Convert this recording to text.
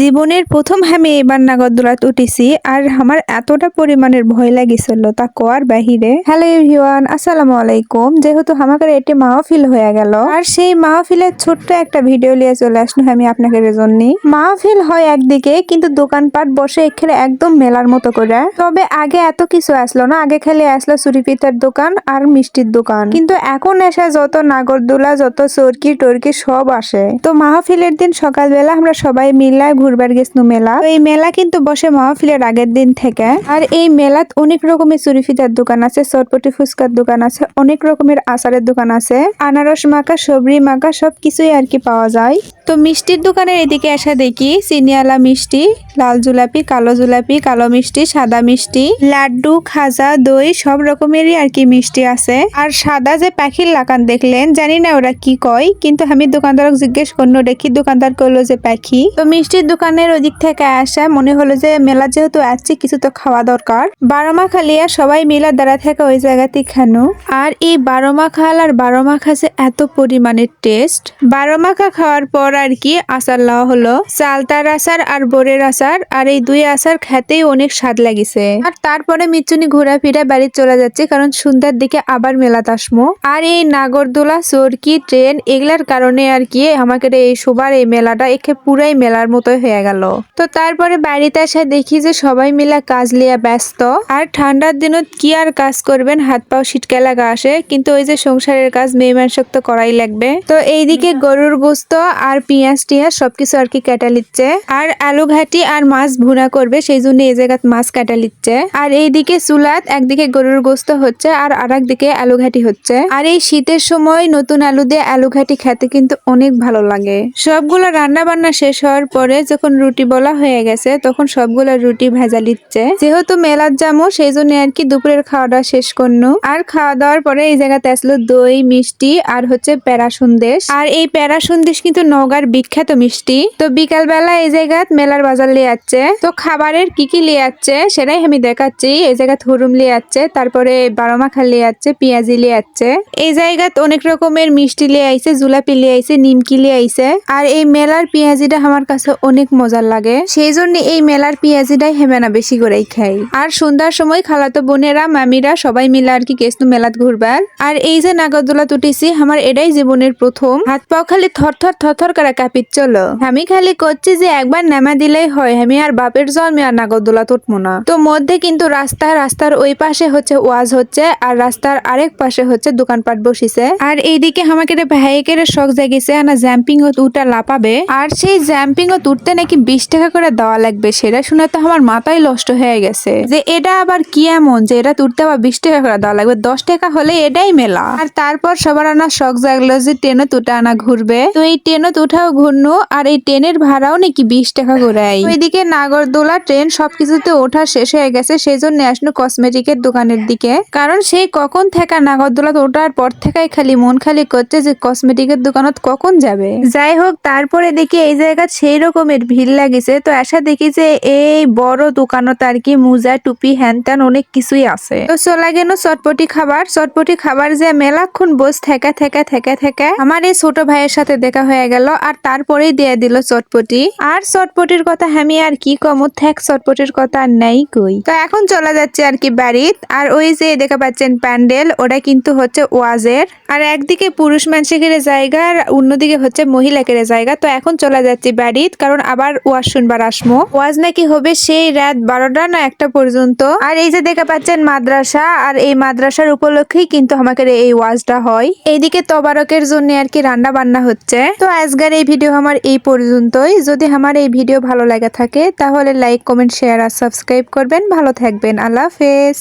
জীবনের প্রথম আমি এবার নাগরদোলাত উঠেছি আর আমার এতটা পরিমাণের ভয় লাগিছিল তা কোয়ার বাহিরে হ্যালো এভরিওয়ান আসসালামু আলাইকুম। যেহেতু আমাকে এটি মাহফিল হয়ে গেল, আর সেই মাহফিলের ছোট্ট একটা ভিডিও নিয়ে চলে আসলো আমি আপনাকে জন্য। মাহফিল হয় একদিকে, কিন্তু দোকানপাট বসে এখানে একদম মেলার মতো করে। তবে আগে এত কিছু আসলো না, আগে খালি আসলো চুরি পিঠার দোকান আর মিষ্টির দোকান। কিন্তু এখন এসে যত নাগরদোলা, যত চরকি টরকি সব আসে। তো মাহফিলের দিন সকালবেলা আমরা সবাই মিলায় ঘুরবার গেছিলাম মেলা। এই মেলা কিন্তু বসে মাহফিলের আগের দিন থেকে। আর এই মেলাত অনেক রকমের চুরি ফিতার দোকান আছে, চটপটি ফুচকার দোকান আছে, অনেক রকমের আচারের দোকান আছে। আনারস মাখা, সবরি মাখা, সব কিছুই আর কি পাওয়া যায়। তো মিষ্টির দোকানের এদিকে এসে দেখি, চিনিয়ালা মিষ্টি, লাল জুলাপি, কালো জুলাপি, কালো মিষ্টি, সাদা মিষ্টি, লাড্ডু, খাজা, দই, সব রকমেরই আর কি মিষ্টি আছে। আর সাদা যে পাখির লাকান দেখলেন, জানি না ওরা কি কয়, কিন্তু আমি দোকানদারক জিজ্ঞেস করল দেখি দোকানদার করল যে পাখি? তো মিষ্টির দোকানের ওদিক থেকে আসা মনে হলো যে মেলা যেহেতু আসছে কিছু তো খাওয়া দরকার। বারোমা খালিয়া সবাই মিলা দাঁড়া থেকে ওই জায়গাতেই খানো। আর এই বারোমা খাল আর বারোমা খাসে এত পরিমাণের টেস্ট বারোমাখা খাওয়ার পর আর কি আচার লওয়া হলো। চালতার আচার আর বোরের আচার, আর এই দুই আচার খেতেই অনেক স্বাদ লাগিছে। আর তারপরে মিচুনি ঘোরাফিরা বাড়ি চলে যাচ্ছে, কারণ সন্ধ্যার দিকে আবার মেলাত আসমো। আর এই নাগরদোলা, চরকি, ট্রেন, এগুলার কারণে আর কি আমাকে এই সবার এই মেলাটা একে পুরাই মেলার মতো হয়ে গেল। তো তারপরে বাড়িতে এসে দেখি যে সবাই মিলে কাজ লিয়া ব্যস্ত। আর ঠান্ডার দিনত কি আর কাজ করবেন? হাত পাও শীতকে লাগা আসে। কিন্তু ওই যে সংসারের কাজ মেয়ে মানুষক তো করাই লাগবে। তো এইদিকে গরুর গোস্ত আর পেঁয়াজ টিয়াজ সবকিছু আর কি কেটে নিচ্ছে। আর আলু ঘাটি আর মাছ ভুনা করবে, সেই জন্য এই জায়গাত মাছ কাটা নিচ্ছে। আর এইদিকে চুলাত একদিকে গরুর গোস্ত হচ্ছে আর আর দিকে আলু ঘাটি হচ্ছে। আর এই শীতের সময় নতুন আলু দিয়ে আলু ঘাটি খেতে কিন্তু অনেক ভালো লাগে। সবগুলো রান্না বান্না শেষ হওয়ার পরে যখন রুটি বলা হয়ে গেছে, তখন সবগুলো রুটি ভেজা লিচ্ছে যেহেতু মেলার যামো সেই জন্য আর কি দুপুরের খাওয়াটা শেষ করনু। আর খাওয়া দাওয়ার পরে এই জায়গাতে আসলো দই, মিষ্টি, আর হচ্ছে প্যারা সন্দেশ। আর এই প্যারা সন্দেশ কিন্তু নগার বিখ্যাত মিষ্টি। তো বিকাল বেলা এই জায়গাত মেলার বাজার লিয়ে যাচ্ছে তো খাবারের কি কি লিয়ে যাচ্ছে সেটাই আমি দেখাচ্ছি। এই জায়গাত হুরুম লিয়ে যাচ্ছে তারপরে বারোমাখা লিয়ে যাচ্ছে পেঁয়াজি লিয়ে যাচ্ছে এই জায়গাত অনেক রকমের মিষ্টি লিয়ে আইছে, জুলাপি লিয়ে আইছে, নিমকি লিয়ে আইছে। আর এই মেলার পেঁয়াজিটা আমার কাছে অনেক মজার লাগে। সেই জন্য এই মেলার পেঁয়াজিটাই হেমেনা বেশি করেই খাই আর সন্ধ্যার সময় খালাতো বোনেরা, মামিরা সবাই মিলে আর কি কেসনু মেলাত ঘুরবার। আর এই যে নাগরদোলা তুটেছি, আমার এটাই জীবনের প্রথম। হাত পাও খালি থর থর থর থর করে কাপিত চলো। আমি খালি করছি যে একবার নামা দিলেই হয় আমি আর বাপের জন্মে আর নাগরদোলা তুটবো না। তো মধ্যে কিন্তু রাস্তা, রাস্তার ওই পাশে হচ্ছে ওয়াজ হচ্ছে, আর রাস্তার আরেক পাশে হচ্ছে দোকানপাট বসিছে। আর এইদিকে আমাকে ভাইকের শখ জাগিছে না জাম্পিং ও উঠা লাপাবে। আর সেই জাম্পিং ও উঠতে নাকি বিশ টাকা করে দেওয়া লাগবে, সেটা শুনে তো আমার মাথায় নষ্ট হয়ে গেছে। যে এটা আবার কি এমন? যে এটা তুলতে আবার বিশ টাকা করে দেওয়া লাগবে, দশ টাকা হলে এটাই মেলা। আর তারপর সবার আনা শখ জাগলো যে ট্রেনে তুটা আনা ঘুরবে। তো এই ট্রেনে উঠাও ঘুরনো, আর এই ট্রেনের ভাড়াও নাকি বিশ টাকা করে। ওইদিকে নাগরদোলা ট্রেন সবকিছুতে ওঠা শেষ হয়ে গেছে সেই জন্য আসলো কসমেটিকের দোকানের দিকে। কারণ সেই কখন থেকে নাগরদোলা ওঠার পর থেকে খালি মন খালি করছে যে কসমেটিকের দোকানত কখন যাবে। যাই হোক, তারপরে দেখি এই জায়গা সেই রকমের ভিড় লাগিছে। তো আসা দেখি যে এই বড় দোকানত আর কি মোজা, টুপি হ্যান ত্যান অনেক কিছুই আছে। তো চলা গেল চটপটি খাবার। চটপটি খাবার যে মেলাক্ষণ বস থেকে থেকে থেকে থেকে আমার এই ছোট ভাইয়ের সাথে দেখা হয়ে গেল আর তারপরেই দিয়ে দিল চটপটি। আর চটপটির কথা আমি আর কি কম? থ্যাক চটপটির কথা আর নাই কই। তো এখন চলে যাচ্ছে আর কি বাড়িত। আর ওই যে দেখা পাচ্ছেন প্যান্ডেল, ওটা কিন্তু হচ্ছে ওয়াজের। আর একদিকে পুরুষ মানুষের জায়গা আর অন্যদিকে হচ্ছে মহিলাকের জায়গা। তো এখন চলে যাচ্ছি বাড়িত, কারণ আবার ওয়াজ শুনবার আসমো। ওয়াজ নাকি হবে সেই রাত বারোটা না একটা পর্যন্ত। আর এই যে দেখা পাচ্ছেন মাদ্রাসা, আর এই মাদ্রাসার উপলক্ষেই কিন্তু আমাকে এই ওয়াজটা হয়। এইদিকে তবারকের জন্য আর কি রান্না বান্না হচ্ছে। তো আজকের এই ভিডিও আমার এই পর্যন্তই। যদি আমার এই ভিডিও ভালো লাগে থাকে, তাহলে লাইক কমেন্ট শেয়ার আর সাবস্ক্রাইব করবেন। ভালো থাকবেন। আল্লাহ হাফেজ।